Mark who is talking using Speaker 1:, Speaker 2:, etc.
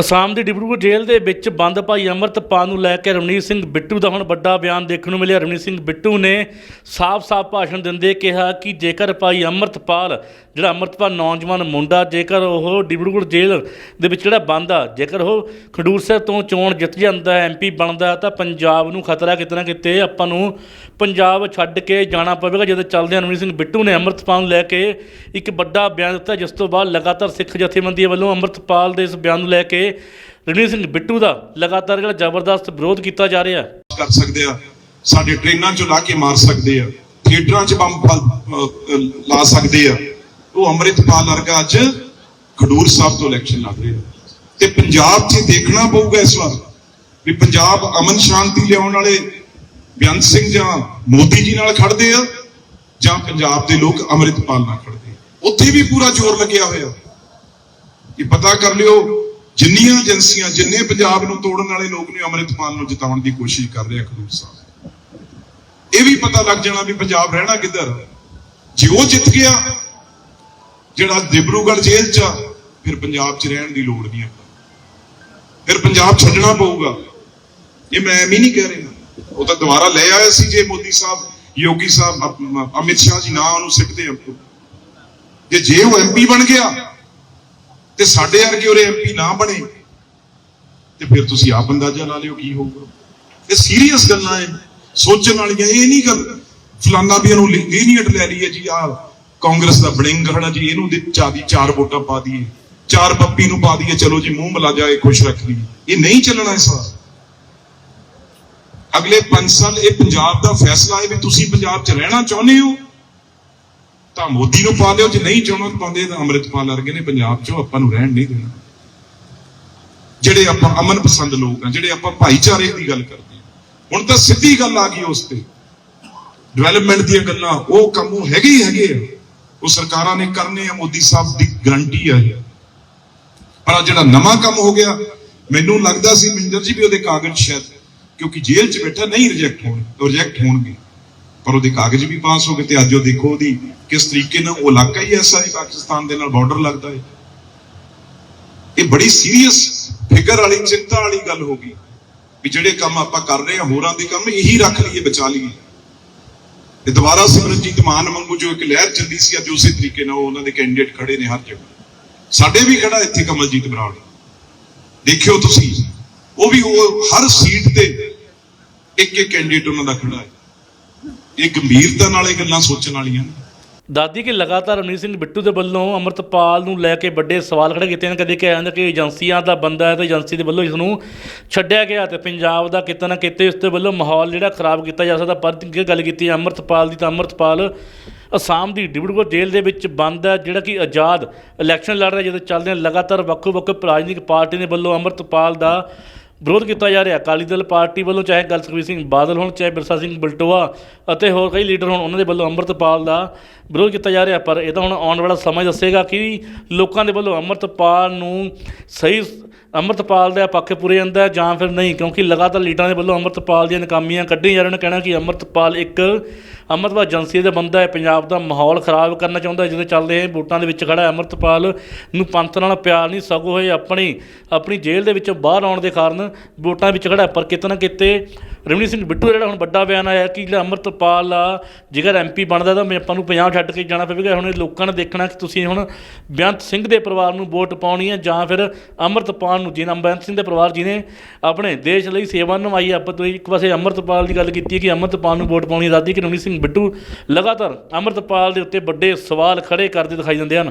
Speaker 1: ਅਸਾਮ ਦੀ ਡਿਬਰੂਗੜ੍ਹ ਜੇਲ੍ਹ ਦੇ ਵਿੱਚ ਬੰਦ ਭਾਈ ਅੰਮ੍ਰਿਤਪਾਲ ਨੂੰ ਲੈ ਕੇ ਰਵਨੀਤ ਸਿੰਘ ਬਿੱਟੂ ਦਾ ਹੁਣ ਵੱਡਾ ਬਿਆਨ ਦੇਖਣ ਨੂੰ ਮਿਲਿਆ। ਰਵਨੀਤ ਸਿੰਘ ਬਿੱਟੂ ਨੇ ਸਾਫ਼-ਸਾਫ਼ ਭਾਸ਼ਣ ਦਿੰਦੇ ਕਿਹਾ ਕਿ ਜੇਕਰ ਭਾਈ ਅੰਮ੍ਰਿਤਪਾਲ ਜਿਹੜਾ ਅੰਮ੍ਰਿਤਪਾਲ ਨੌਜਵਾਨ ਮੁੰਡਾ, ਜੇਕਰ ਉਹ ਡਿਬਰੂਗੜ੍ਹ ਜੇਲ੍ਹ ਦੇ ਵਿੱਚ ਜਿਹੜਾ ਬੰਦ ਆ ਜੇਕਰ ਉਹ ਖਡੂਰ ਸਾਹਿਬ ਤੋਂ ਚੋਣ ਜਿੱਤ ਜਾਂਦਾ ਹੈ ਐਮਪੀ ਬਣਦਾ, ਤਾਂ ਪੰਜਾਬ ਨੂੰ ਖਤਰਾ ਕਿਤੇ ਨਾ ਕਿਤੇ ਆਪਾਂ ਨੂੰ ਪੰਜਾਬ ਛੱਡ ਕੇ ਜਾਣਾ ਪਵੇਗਾ। ਜਦੋਂ ਚੱਲਦੇ ਹਨ ਰਵਨੀਤ ਸਿੰਘ ਬਿੱਟੂ ਨੇ ਅੰਮ੍ਰਿਤਪਾਲ ਨੂੰ ਲੈ ਕੇ ਇੱਕ ਵੱਡਾ ਬਿਆਨ ਦਿੱਤਾ, ਜਿਸ ਤੋਂ ਬਾਅਦ ਲਗਾਤਾਰ ਸਿੱਖ ਜਥੇਬੰਦੀਆਂ ਵੱਲੋਂ ਅੰਮ੍ਰਿਤਪਾਲ ਦੇ ਇਸ ਬਿਆਨ ਨੂੰ ਲੈ ਕੇ ਰਣਜੀਤ ਸਿੰਘ ਬਿੱਟੂ ਦਾ ਲਗਾਤਾਰ ਜਿਹੜਾ ਜ਼ਬਰਦਸਤ ਵਿਰੋਧ ਕੀਤਾ ਜਾ ਰਿਹਾ।
Speaker 2: ਕਰ ਸਕਦੇ ਆ। ਸਾਡੇ ਟ੍ਰੇਨਾਂ ਚੋਂ ਲਾ ਕੇ ਮਾਰ ਸਕਦੇ ਆ। ਥੀਏਟਰਾਂ 'ਚ ਬੰਬ ਲਾ ਸਕਦੇ ਆ। ਉਹ ਅੰਮ੍ਰਿਤਪਾਲ ਵਰਗਾ ਅੱਜ ਖਡੂਰ ਸਾਹਿਬ ਤੋਂ ਇਲੈਕਸ਼ਨ ਲੜ ਰਿਹਾ। ਤੇ ਪੰਜਾਬ 'ਚ ਦੇਖਣਾ ਪਊਗਾ ਇਸ ਵਾਰ ਵੀ ਪੰਜਾਬ ਅਮਨ ਸ਼ਾਂਤੀ ਲਿਆਉਣ ਵਾਲੇ ਬੇਅੰਤ ਸਿੰਘ ਜਾਂ ਮੋਦੀ ਜੀ ਨਾਲ ਖੜਦੇ ਆ ਜਾਂ ਪੰਜਾਬ ਦੇ ਲੋਕ ਅੰਮ੍ਰਿਤਪਾਲ ਨਾਲ ਖੜਦੇ ਆ। ਉੱਥੇ ਵੀ ਪੂਰਾ ਜ਼ੋਰ ਲੱਗਿਆ ਹੋਇਆ। ਇਹ ਪਤਾ ਕਰ ਲਿਓ ਜਿੰਨੀਆਂ ਏਜੰਸੀਆਂ ਜਿੰਨੇ ਪੰਜਾਬ ਨੂੰ ਤੋੜਨ ਵਾਲੇ ਲੋਕ ਨੇ ਅੰਮ੍ਰਿਤਪਾਲ ਨੂੰ ਜਿਤਾਉਣ ਦੀ ਕੋਸ਼ਿਸ਼ ਕਰ ਰਿਹਾ ਖਡੂਰ ਸਾਹਿਬ। ਇਹ ਵੀ ਪਤਾ ਲੱਗ ਜਾਣਾ ਵੀ ਪੰਜਾਬ ਰਹਿਣਾ ਕਿੱਧਰ ਜੇ ਉਹ ਜਿੱਤ ਗਿਆ ਜਿਹੜਾ ਡਿਬਰੂਗੜ੍ਹ ਜੇਲ੍ਹ ਚ ਆ, ਫਿਰ ਪੰਜਾਬ 'ਚ ਰਹਿਣ ਦੀ ਲੋੜ ਨਹੀਂ ਆਪਾਂ। ਫਿਰ ਪੰਜਾਬ ਛੱਡਣਾ ਪਊਗਾ। ਇਹ ਮੈਂ ਐਵੇਂ ਨਹੀਂ ਕਹਿ ਰਿਹਾ। ਉਹ ਤਾਂ ਦੁਬਾਰਾ ਲੈ ਆਇਆ ਸੀ ਜੇ ਮੋਦੀ ਸਾਹਿਬ ਯੋਗੀ ਸਾਹਿਬ ਅਮਿਤ ਸ਼ਾਹ ਜੀ ਨਾ ਉਹਨੂੰ ਸਿੱਟਦੇ ਆਪਾਂ ਜੇ ਜੇ ਉਹ ਐਮਪੀ ਬਣ ਗਿਆ ਤੇ ਸਾਡੇ ਵਰਗੇ ਉਹਦੇ ਐਮਪੀ ਨਾ ਬਣੇ, ਤੇ ਫਿਰ ਤੁਸੀਂ ਆਪ ਅੰਦਾਜ਼ਾ ਲਾ ਲਿਓ ਕੀ ਹੋਊਗਾ। ਇਹ ਸੀਰੀਅਸ ਗੱਲਾਂ ਐ ਸੋਚਣ ਵਾਲੀਆਂ ਇਹ ਨਹੀਂ ਗੱਲ, ਫਲਾਨਾ ਵੀ ਇਹਨੂੰ ਲੀਨੀਅਟ ਲੈ ਲਈਏ ਜੀ ਆ ਕਾਂਗਰਸ ਦਾ ਬੜਿੰਗ ਖੜਾ ਜੀ, ਇਹਨੂੰ ਦੇ ਚਾਦੀ ਚਾਰ ਵੋਟਾਂ ਪਾ ਦਈਏ। ਚਾਰ ਪੱਪੀ ਨੂੰ ਪਾ ਦਈਏ, ਚਲੋ ਜੀ, ਮੂੰਹ ਮਿਲਾ ਜਾਏ, ਖੁਸ਼ ਰੱਖ ਲਈਏ। ਇਹ ਨਹੀਂ ਚੱਲਣਾ ਇਸ ਵਾਰ। ਅਗਲੇ 5 ਸਾਲ ਇਹ ਪੰਜਾਬ ਦਾ ਫੈਸਲਾ ਹੈ ਵੀ ਤੁਸੀਂ ਪੰਜਾਬ 'ਚ ਰਹਿਣਾ ਚਾਹੁੰਦੇ ਹੋ ਤਾਂ ਮੋਦੀ ਨੂੰ ਪਾ ਲਿਓ ਜੇ ਨਹੀਂ ਚਾਹੁੰਦੇ ਪਾਉਂਦੇ ਤਾਂ ਅੰਮ੍ਰਿਤਪਾਲ ਵਰਗੇ ਨੇ ਪੰਜਾਬ 'ਚੋਂ ਆਪਾਂ ਨੂੰ ਰਹਿਣ ਨਹੀਂ ਦੇਣਾ। ਜਿਹੜੇ ਆਪਾਂ ਅਮਨ ਪਸੰਦ ਲੋਕ ਆ, ਜਿਹੜੇ ਆਪਾਂ ਭਾਈਚਾਰੇ ਦੀ ਗੱਲ ਕਰਦੇ ਹਾਂ ਹੁਣ ਤਾਂ ਸਿੱਧੀ ਗੱਲ ਆ ਗਈ ਉਸ ਤੇ। ਡਿਵੈਲਪਮੈਂਟ ਦੀਆਂ ਗੱਲਾਂ, ਉਹ ਕੰਮ ਉਹ ਹੈਗੇ ਹੀ ਹੈਗੇ ਆ। ਉਹ ਸਰਕਾਰਾਂ ਨੇ ਕਰਨੇ ਆ, ਮੋਦੀ ਸਾਹਿਬ ਦੀ ਗਰੰਟੀ ਆ ਪਰ ਜਿਹੜਾ ਨਵਾਂ ਕੰਮ ਹੋ ਗਿਆ, ਮੈਨੂੰ ਲੱਗਦਾ ਸੀ ਮਿੰਦਰ ਜੀ ਵੀ ਉਹਦੇ ਕਾਗਜ਼ ਸ਼ਾਇਦ ਕਿਉਂਕਿ ਜੇਲ੍ਹ 'ਚ ਬੈਠਾ, ਨਹੀਂ ਰਿਜੈਕਟ ਹੋਣ ਰਿਜੈਕਟ ਹੋਣਗੇ। ਪਰ ਉਹਦੇ ਕਾਗਜ਼ ਵੀ ਪਾਸ ਹੋ ਗਏ ਤੇ ਅੱਜ ਉਹ ਦੇਖੋ ਉਹਦੀ ਕਿਸ ਤਰੀਕੇ ਨਾਲ ਉਹ ਇਲਾਕਾ ਹੀ ਐਸਾ ਹੈ, ਪਾਕਿਸਤਾਨ ਦੇ ਨਾਲ ਬਾਰਡਰ ਲੱਗਦਾ ਹੈ? ਇਹ ਬੜੀ ਸੀਰੀਅਸ ਫਿਕਰ ਵਾਲੀ, ਚਿੰਤਾ ਵਾਲੀ ਗੱਲ ਹੋ ਗਈ ਵੀ ਜਿਹੜੇ ਕੰਮ ਆਪਾਂ ਕਰ ਰਹੇ ਹਾਂ, ਹੋਰਾਂ ਦੇ ਕੰਮ ਇਹੀ ਰੱਖ ਲਈਏ, ਬਚਾ ਲਈਏ। ਤੇ ਦੁਬਾਰਾ ਸਿਮਰਨਜੀਤ ਮਾਨ ਵਾਂਗੂ ਜੋ ਇੱਕ ਲਹਿਰ ਚੱਲੀ ਸੀ, ਅੱਜ ਉਸੇ ਤਰੀਕੇ ਨਾਲ ਉਹਨਾਂ ਦੇ ਕੈਂਡੀਡੇਟ ਖੜੇ ਨੇ ਹਰ ਜਗ੍ਹਾ। ਸਾਡੇ ਵੀ ਖੜਾ ਇੱਥੇ ਕਮਲਜੀਤ ਬਰਾੜ। ਦੇਖਿਓ ਤੁਸੀਂ, ਉਹ ਵੀ ਉਹ ਹਰ ਸੀਟ ਤੇ ਇੱਕ ਇੱਕ ਕੈਂਡੀਡੇਟ ਉਹਨਾਂ ਦਾ ਖੜਾ ਹੈ। ਇਹ ਗੰਭੀਰਤਾ ਨਾਲ ਇਹ ਗੱਲਾਂ ਸੋਚਣ ਵਾਲੀਆਂ ਨੇ।
Speaker 1: ਦਾਦੀ ਕਿ ਲਗਾਤਾਰ ਰਵਨੀਤ ਸਿੰਘ ਬਿੱਟੂ ਦੇ ਵੱਲੋਂ ਅੰਮ੍ਰਿਤਪਾਲ ਨੂੰ ਲੈ ਕੇ ਵੱਡੇ ਸਵਾਲ ਖੜੇ ਕੀਤੇ ਨੇ। ਕਦੇ ਕਿਹਾ ਜਾਂਦਾ ਕਿ ਏਜੰਸੀਆਂ ਦਾ ਬੰਦਾ ਹੈ ਤੇ ਏਜੰਸੀ ਦੇ ਵੱਲੋਂ ਇਸ ਨੂੰ ਛੱਡਿਆ ਗਿਆ ਤੇ ਪੰਜਾਬ ਦਾ ਕਿਤੇ ਨਾ ਕਿਤੇ ਇਸ ਦੇ ਵੱਲੋਂ ਮਾਹੌਲ ਜਿਹੜਾ ਖਰਾਬ ਕੀਤਾ ਜਾ ਸਕਦਾ। ਪਰ ਜੇ ਗੱਲ ਕੀਤੀ ਹੈ ਅੰਮ੍ਰਿਤਪਾਲ ਦੀ ਤਾਂ ਅੰਮ੍ਰਿਤਪਾਲ ਅਸਾਮ ਦੀ ਡਿਬੜੂਗੜ੍ਹ ਜੇਲ੍ਹ ਦੇ ਵਿੱਚ ਬੰਦ ਹੈ। ਜਿਹੜਾ ਕਿ ਆਜ਼ਾਦ ਇਲੈਕਸ਼ਨ ਲੜ ਰਿਹਾ ਜਦੋਂ ਚੱਲਦੇ ਲਗਾਤਾਰ ਵੱਖੋ ਵੱਖ ਰਾਜਨੀਤਿਕ ਪਾਰਟੀ ਦੇ ਵੱਲੋਂ ਅੰਮ੍ਰਿਤਪਾਲ ਦਾ ਵਿਰੋਧ ਕੀਤਾ ਜਾ ਰਿਹਾ। ਅਕਾਲੀ ਦਲ ਪਾਰਟੀ ਵੱਲੋਂ ਚਾਹੇ ਗੱਲ ਸੁਖਬੀਰ ਸਿੰਘ ਬਾਦਲ ਹੋਣ, ਚਾਹੇ ਬਿਰਸਾ ਸਿੰਘ ਬਲਟੋਆ ਅਤੇ ਹੋਰ ਕਈ ਲੀਡਰ ਹੋਣ, ਉਹਨਾਂ ਦੇ ਵੱਲੋਂ ਅੰਮ੍ਰਿਤਪਾਲ ਦਾ ਵਿਰੋਧ ਕੀਤਾ ਜਾ ਰਿਹਾ। ਪਰ ਇਹ ਤਾਂ ਹੁਣ ਆਉਣ ਵਾਲਾ ਸਮਾਂ ਦੱਸੇਗਾ ਕਿ ਲੋਕਾਂ ਦੇ ਵੱਲੋਂ ਅੰਮ੍ਰਿਤਪਾਲ ਨੂੰ ਸਹੀ ਅੰਮ੍ਰਿਤਪਾਲ ਦਾ ਪੱਖ ਪੂਰੇ ਜਾਂਦਾ ਜਾਂ ਫਿਰ ਨਹੀਂ? ਕਿਉਂਕਿ ਲਗਾਤਾਰ ਲੀਡਰਾਂ ਦੇ ਵੱਲੋਂ ਅੰਮ੍ਰਿਤਪਾਲ ਦੀਆਂ ਨਕਾਮੀਆਂ ਕੱਢੀਆਂ ਜਾ ਰਹੀਆਂ ਨੇ। ਕਹਿਣਾ ਕਿ ਅੰਮ੍ਰਿਤਪਾਲ ਇੱਕ ਅੰਮ੍ਰਿਤਪਾਲ ਏਜੰਸੀ ਦਾ ਬੰਦਾ ਹੈ, ਪੰਜਾਬ ਦਾ ਮਾਹੌਲ ਖਰਾਬ ਕਰਨਾ ਚਾਹੁੰਦਾ ਹੈ, ਜਿਹਦੇ ਚੱਲਦੇ ਵੋਟਾਂ ਦੇ ਵਿੱਚ ਖੜਾ ਹੈ ਅੰਮ੍ਰਿਤਪਾਲ ਨੂੰ ਪੰਥ ਨਾਲ ਪਿਆਰ ਨਹੀਂ, ਸਗੋਂ ਇਹ ਆਪਣੀ ਆਪਣੀ ਜੇਲ੍ਹ ਦੇ ਵਿੱਚੋਂ ਬਾਹਰ ਆਉਣ ਦੇ ਕਾਰਨ ਵੋਟਾਂ ਵਿੱਚ ਖੜਾ ਪਰ ਕਿਤੇ ਨਾ ਕਿਤੇ ਰਮਣੀ ਸਿੰਘ ਬਿੱਟੂ ਜਿਹੜਾ ਹੁਣ ਵੱਡਾ ਬਿਆਨ ਆਇਆ ਕਿ ਜਿਹੜਾ ਅੰਮ੍ਰਿਤਪਾਲ ਆ, ਜੇਕਰ ਐਮਪੀ ਬਣਦਾ ਤਾਂ ਆਪਾਂ ਨੂੰ ਪੰਜਾਬ ਛੱਡ ਕੇ ਜਾਣਾ ਪਵੇਗਾ। ਹੁਣ ਇਹ ਲੋਕਾਂ ਨੇ ਦੇਖਣਾ ਕਿ ਤੁਸੀਂ ਹੁਣ ਬੇਅੰਤ ਸਿੰਘ ਦੇ ਪਰਿਵਾਰ ਨੂੰ ਵੋਟ ਪਾਉਣੀ ਹੈ ਜਾਂ ਫਿਰ ਅੰਮ੍ਰਿਤਪਾਲ ਨੂੰ ਜਿਹਨਾਂ ਬੇਅੰਤ ਸਿੰਘ ਦੇ ਪਰਿਵਾਰ ਜਿਹਨੇ ਆਪਣੇ ਦੇਸ਼ ਲਈ ਸੇਵਾ ਨਿਭਾਈ ਆਪਾਂ ਤੋਂ ਇੱਕ ਪਾਸੇ ਅੰਮ੍ਰਿਤਪਾਲ ਦੀ ਗੱਲ ਕੀਤੀ ਹੈ ਕਿ ਅੰਮ੍ਰਿਤਪਾਲ ਨੂੰ ਵੋਟ ਪਾਉਣੀ ਆਜ਼ਾਦੀ ਕਿ ਰਵਨੀਤ ਸਿੰਘ ਬਿੱਟੂ ਲਗਾਤਾਰ ਅੰਮ੍ਰਿਤਪਾਲ ਦੇ ਉੱਤੇ ਵੱਡੇ ਸਵਾਲ ਖੜੇ ਕਰਦੇ ਦਿਖਾਈ ਦਿੰਦੇ ਹਨ।